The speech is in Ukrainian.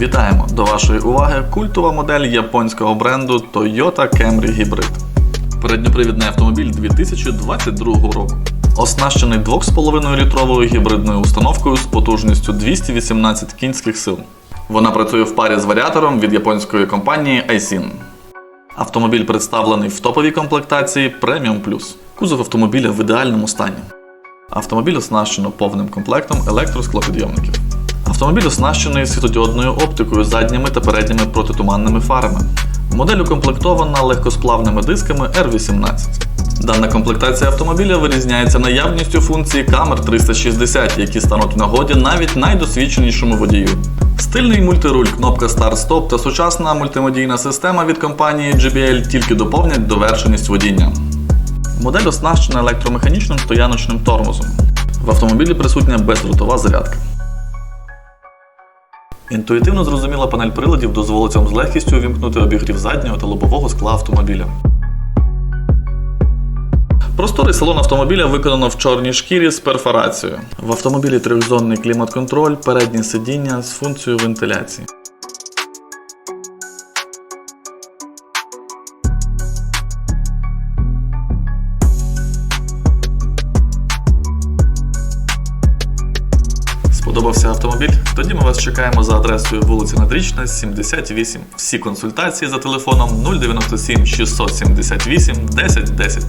Вітаємо! До вашої уваги культова модель японського бренду Toyota Camry Hybrid. Передньопривідний автомобіль 2022 року. Оснащений 2,5 літровою гібридною установкою з потужністю 218 кінських сил. Вона працює в парі з варіатором від японської компанії Aisin. Автомобіль представлений в топовій комплектації Premium Plus. Кузов автомобіля в ідеальному стані. Автомобіль оснащено повним комплектом електросклопідйомників. Автомобіль оснащений світодіодною оптикою задніми та передніми протитуманними фарами. Модель укомплектована легкосплавними дисками R18. Дана комплектація автомобіля вирізняється наявністю функції камер 360, які стануть нагоді навіть найдосвідченішому водію. Стильний мультируль, кнопка Start-Stop та сучасна мультимедійна система від компанії JBL тільки доповнять довершеність водіння. Модель оснащена електромеханічним стояночним тормозом. В автомобілі присутня бездротова зарядка. Інтуїтивно зрозуміла панель приладів дозволить вам з легкістю увімкнути обігрів заднього та лобового скла автомобіля. Просторий салон автомобіля виконано в чорній шкірі з перфорацією. В автомобілі трьохзонний клімат-контроль, переднє сидіння з функцією вентиляції. Сподобався автомобіль? Тоді ми вас чекаємо за адресою вулиця Надрічна, 78. Всі консультації за телефоном 097 678 1010.